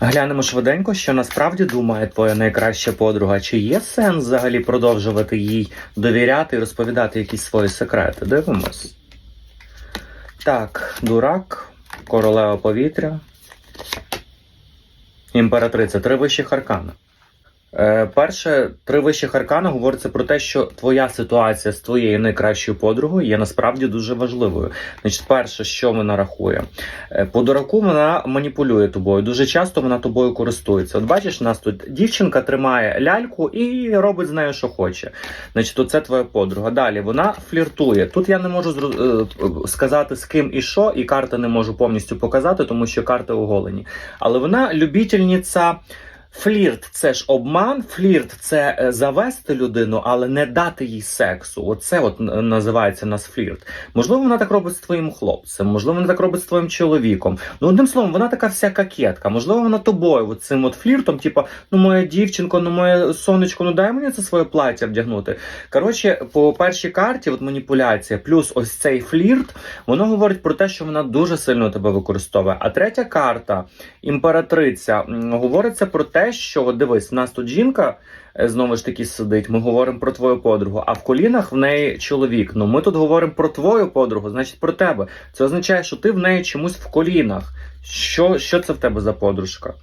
Глянемо швиденько, що насправді думає твоя найкраща подруга. Чи є сенс взагалі продовжувати їй довіряти і розповідати якісь свої секрети? Дивимось. Так, дурак, королева повітря, імператриця, три вищих аркана. Е, перше, три вищих аркана говориться про те, що твоя ситуація з твоєю найкращою подругою є насправді дуже важливою. Значить, перше, що вона рахує, Е, по дураку вона маніпулює тобою. Дуже часто вона тобою користується. От бачиш, нас тут дівчинка тримає ляльку і робить з нею, що хоче. Значить, то це твоя подруга. Далі вона фліртує. Тут я не можу е, сказати з ким і що, і карти не можу повністю показати, тому що карти оголені. Але вона любительниця. Флірт це ж обман, флірт це е, завести людину, але не дати їй сексу. Оце от називається нас флірт. Можливо, вона так робить з твоїм хлопцем, можливо, вона так робить з твоїм чоловіком. Ну, одним словом, вона така вся кокетка. Можливо, вона тобою от цим от фліртом, типу, ну моя дівчинко, ну моє сонечко, ну дай мені це своє плаття вдягнути. Коротше, по першій карті, от маніпуляція, плюс ось цей флірт, воно говорить про те, що вона дуже сильно тебе використовує. А третя карта, імператриця, говориться про те, що от дивись, в нас тут жінка е, знову ж таки сидить. Ми говоримо про твою подругу, а в колінах в неї чоловік. Ну ми тут говоримо про твою подругу, значить про тебе. Це означає, що ти в неї чомусь в колінах. Що, що це в тебе за подружка?